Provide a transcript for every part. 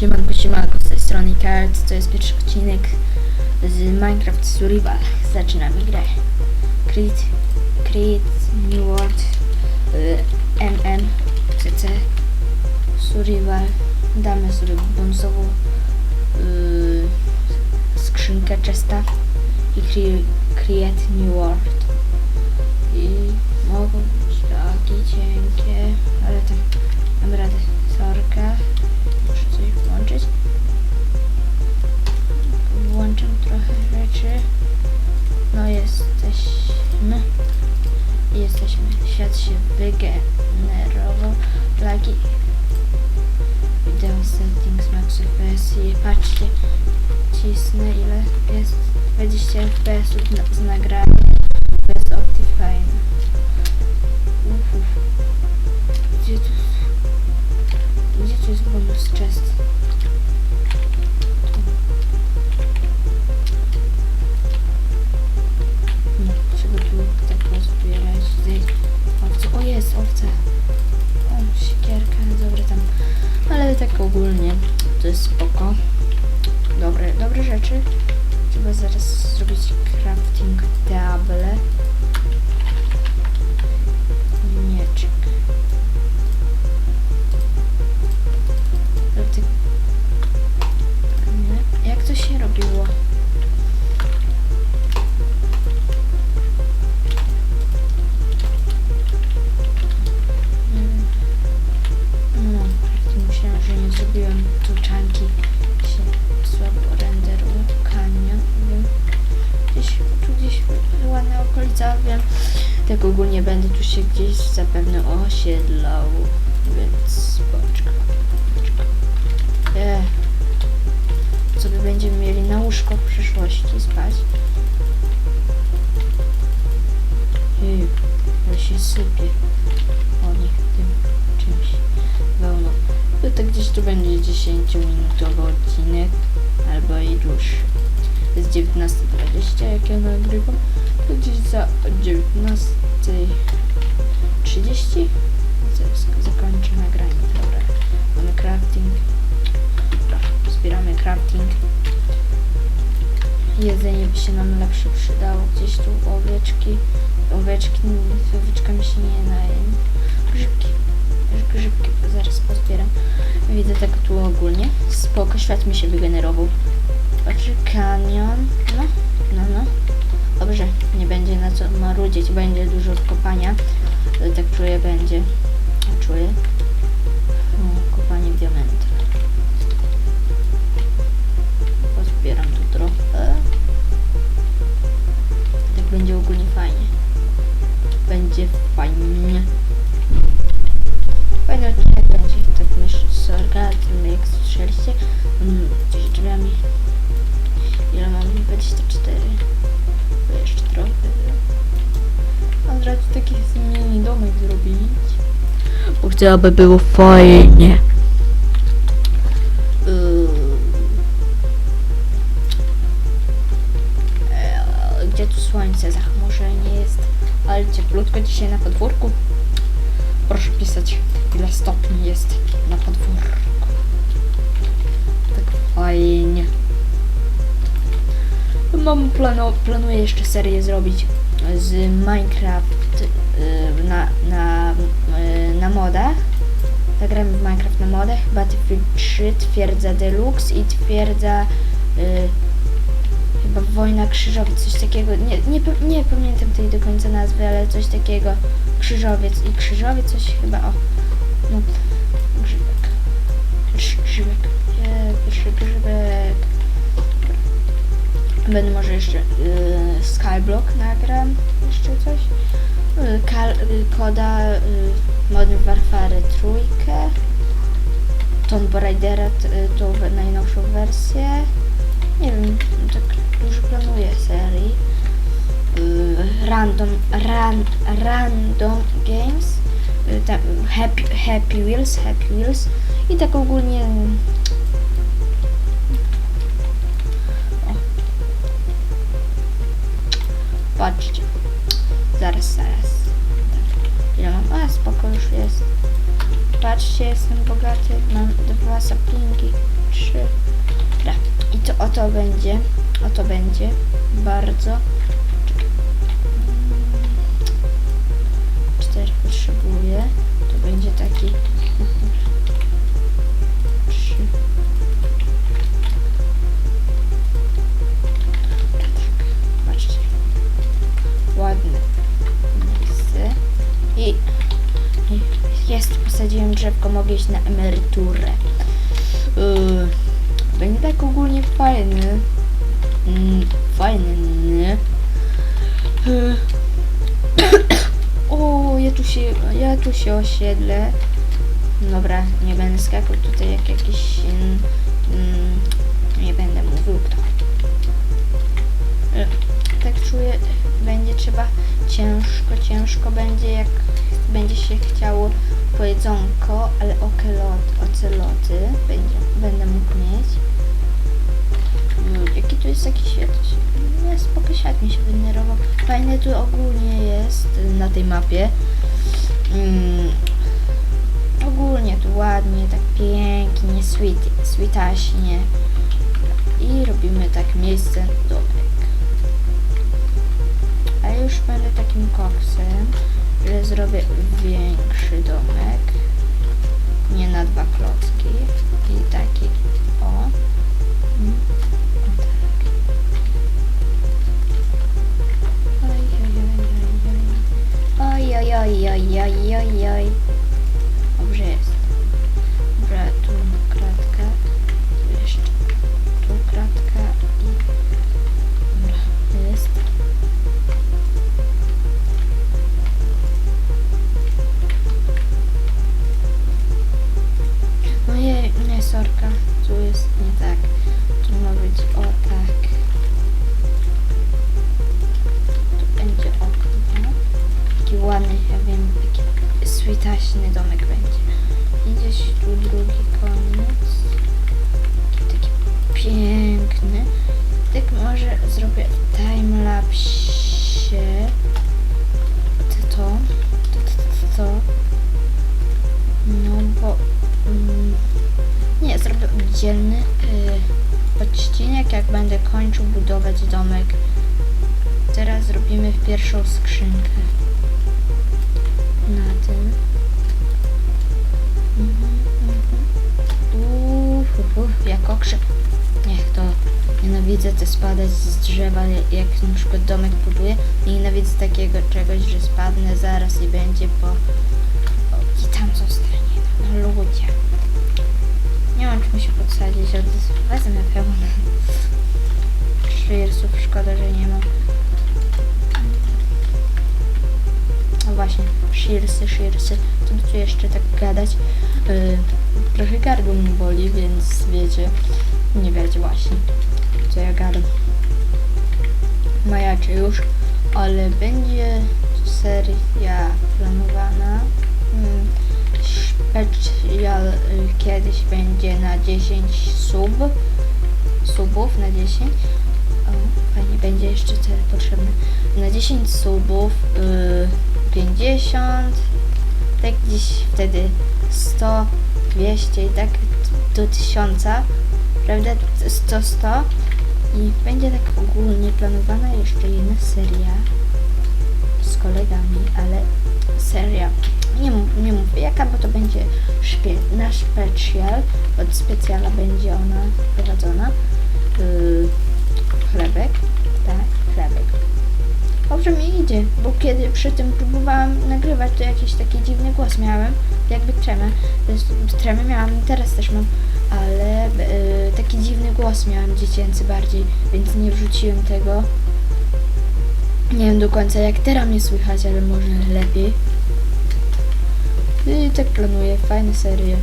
Siemanko, z tej strony Kart, to jest pierwszy odcinek z Minecraft Survival. Zaczynamy grę. Create, create New World, y, MM, CC, Survival. Damy sobie bonusową y, skrzynkę chesta i cre, Create New World. 20 FPS z, nagraniem bez Optifine. Uf, uf. Gdzie tu gdzie tu jest bonus chest? Nie, trzeba tu tak pozbierać. Owce. O jest, owce. O, siekierka, dobra tam. Ale tak ogólnie to jest spoko. Dobre, dobre rzeczy. Zaraz zrobić crafting table. Mieczyk. Nie? Jak to się robiło? Wiem. No, tak myślałam, że nie zrobiłem tuczanki. Się słabo Tak ogólnie będę tu się gdzieś zapewne osiedlał. Więc spoczko. E, sobie będziemy mieli na łóżko w przyszłości spać. Ej, ale się sypie o nich tym czymś wełną. To tak gdzieś tu będzie 10-minutowy odcinek albo i dłuższy. Jest 19.20 jak ja nagrywam. Gdzieś za 19.30 Zaraz zakończę nagranie. Dobra. Mamy crafting. Dobra, zbieramy crafting. Jedzenie by się nam lepsze przydało. Gdzieś tu owieczki. Owieczki, z owieczkami się nie najem. Grzybki. Grzybki zaraz pozbieram. Widzę tak tu ogólnie. Spoko, świat mi się wygenerował. Patrzę, kanion. No, no, no. Dobrze, nie będzie na co marudzić. Będzie dużo kopania. Tak czuję, będzie. Czuję. Kopanie diamenta. Pozbieram Chcę, aby było fajnie. Yy. Gdzie tu słońce? Zachmurzenie jest. Ale cieplutko dzisiaj na podwórku. Proszę pisać, ile stopni jest na podwórku. Tak fajnie. Mam planu, planuję jeszcze serię zrobić z Minecraft na modach. Zagramy w Minecraft na modach. Battlefield 3, Twierdza Deluxe i Twierdza y, chyba Wojna Krzyżowiec, coś takiego. Nie, nie, nie pamiętam tej do końca nazwy, ale coś takiego. Krzyżowiec i Krzyżowiec, coś chyba o. No, grzybek. Grz- Grzybek. Pierwszy grzybek. Będę może jeszcze y, Skyblock nagram, jeszcze coś. Y, Kal, y, koda y, Modern Warfare trójkę. Tomb Raidera y, tą najnowszą wersję. Nie wiem, tak dużo planuję serii. Y, random, ran, random games. Y, tam, happy, happy Wheels, Happy Wheels. I tak ogólnie Patrzcie, jestem bogaty. Mam dwa saplingi, trzy. Dobra. I to o to będzie. O to będzie. Bardzo. Cztery potrzebuję. To będzie taki iść na emeryturę. Yy, będzie tak ogólnie fajny. Mm, fajny. Yy. o, ja tu się, ja tu się osiedlę. Dobra, nie będę skakał tutaj jak jakiś... Mm, mm, nie będę mówił kto. Yy, tak czuję, będzie trzeba ciężko, ciężko będzie jak będzie się chciało po jedzonko, ale okelot, oceloty będzie, będę mógł mieć. Mm, Jaki tu jest taki świat? No spoko świat mi się wygenerował. Fajne tu ogólnie jest na tej mapie. Mm, ogólnie tu ładnie, tak pięknie, sweet, sweetaśnie. I robimy tak miejsce domek. A już będę takim koksem, że zrobię większy domek. Nie na dwa klocki. I taki o. Tu jest nie tak. Tu ma być o tak. Tu będzie okno. Taki ładny, ja wiem, taki switaśny domek będzie. I gdzieś tu drugi koniec. Oddzielny y, odcinek, jak będę kończył budować domek. Teraz zrobimy pierwszą skrzynkę. Na tym. Mhm, mhm. Uff, uff, jak okrzyk. Niech to nienawidzę te spadać z drzewa, jak na przykład domek buduję. Nienawidzę takiego czegoś, że spadnę zaraz i będzie po... I tam zostanie. No ludzie. Mam czym się podsadzić, ale wezmę pełno. Shearsów, szkoda, że nie ma. No właśnie, shearsy, shearsy. Co by tu jeszcze tak gadać? Yy, trochę gardło mi boli, więc wiecie, nie wiecie właśnie, co ja gadam. Majaczy już, ale będzie seria planowana. Mm, Specjal y, kiedyś będzie na 10 sub, subów na 10. O, fajnie, będzie jeszcze tyle potrzebne. Na 10 subów y, 50, tak gdzieś wtedy 100, 200 i tak do 1000, prawda? 100, 100 i będzie tak ogólnie planowana jeszcze jedna seria z kolegami, ale seria nie, nie mówię jaka, bo to będzie szpie, nasz specjal. Od specjala będzie ona prowadzona. Yy, chlebek. Tak, chlebek. Dobrze mi idzie, bo kiedy przy tym próbowałam nagrywać, to jakiś taki dziwny głos miałem, jakby tremę. Tremę miałam teraz też mam, ale yy, taki dziwny głos miałam dziecięcy bardziej, więc nie wrzuciłem tego. Nie wiem do końca jak teraz mnie słychać, ale może lepiej. I tak planuję, fajne serie.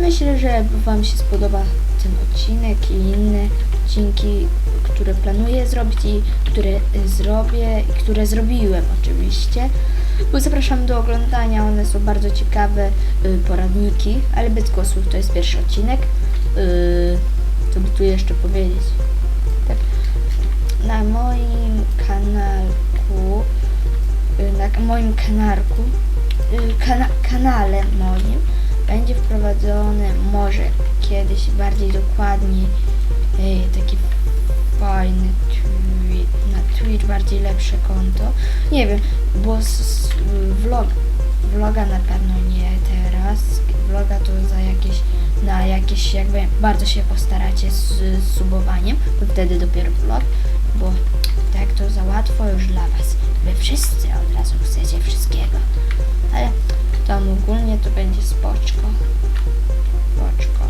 Myślę, że Wam się spodoba ten odcinek i inne odcinki, które planuję zrobić i które zrobię i które zrobiłem oczywiście. Bo zapraszam do oglądania, one są bardzo ciekawe, y, poradniki, ale bez głosów to jest pierwszy odcinek. Y, Co by tu jeszcze powiedzieć? Tak. Na moim kanalku y, na moim kanarku, y, kana, kanale moim będzie wprowadzone może kiedyś bardziej dokładnie. Ej, taki fajny tweet, na Twitch bardziej lepsze konto. Nie wiem, bo z, vlog, vloga na pewno nie teraz. Vloga to za jakieś, na jakieś jakby bardzo się postaracie z, z subowaniem, to wtedy dopiero vlog, bo tak to za łatwo już dla was. Wy wszyscy od razu chcecie wszystkiego. Ale tam ogólnie to będzie spoczko. Spoczko.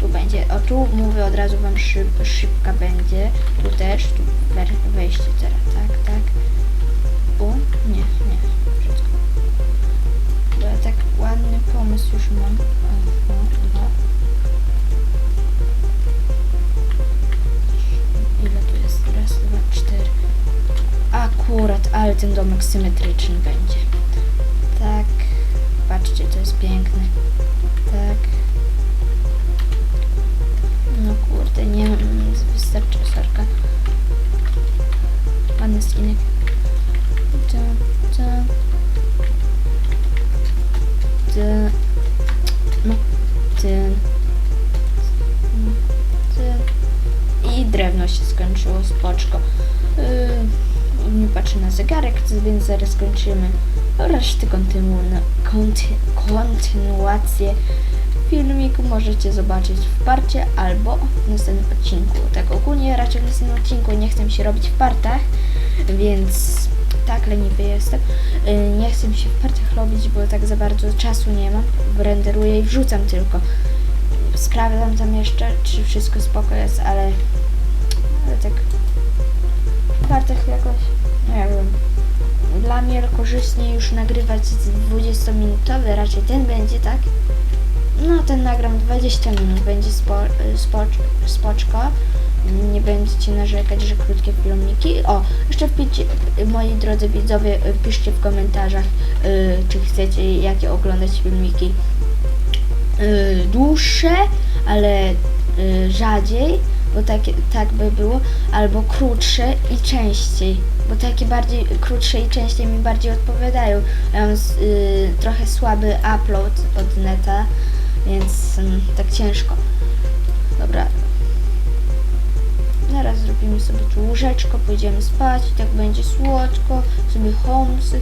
Tu będzie, o tu mówię od razu wam szyb, szybka będzie. Tu też, tu we- wejście teraz, tak, tak. Tu? Nie, nie, wszystko. Bo ja tak ładny pomysł już mam. Aha, dwa. Dwa, cztery. Akurat, ale ten domek symetryczny będzie. Tak. Patrzcie, to jest piękne. Tak. Więc zaraz skończymy. Reszty kontynu, konty, kontynuację filmiku możecie zobaczyć w parcie albo w następnym odcinku. Tak ogólnie raczej w następnym odcinku nie chcę się robić w partach, więc tak leniwy jestem. Yy, Nie chcę się w partiach robić, bo tak za bardzo czasu nie mam. Renderuję i wrzucam tylko. Sprawdzam tam jeszcze, czy wszystko spoko jest, ale, ale tak Dla mnie korzystniej już nagrywać z 20-minutowy, raczej ten będzie, tak? No, ten nagram 20 minut, będzie spo, spocz, spoczko. Nie będziecie narzekać, że krótkie filmiki. O, jeszcze wpiszcie, moi drodzy widzowie, piszcie w komentarzach, y, czy chcecie jakie oglądać filmiki y, dłuższe, ale y, rzadziej, bo takie, tak by było, albo krótsze i częściej, bo takie bardziej krótsze i częściej mi bardziej odpowiadają. Ja mam y, trochę słaby upload od neta, więc mm, tak ciężko. Dobra. Zaraz zrobimy sobie tu łóżeczko, pójdziemy spać, tak będzie słodko, sobie homsy.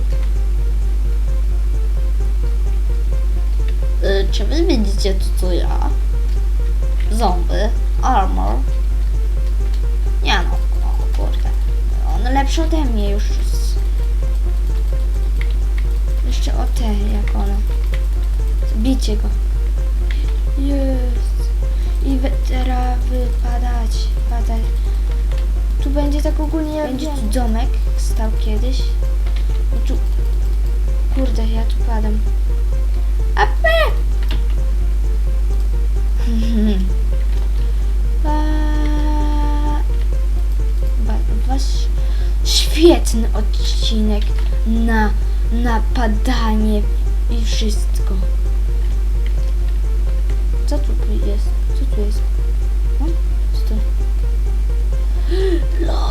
Y, czy wy widzicie to co ja? Zombie, armor. Lepszy ode mnie już. Jeszcze o te, jak ono. Bicie go. Jest. I teraz wypadać, padać. Tu będzie tak ogólnie, będzie tu domek stał kiedyś. I tu, kurde, ja tu padam. Napadanie i wszystko.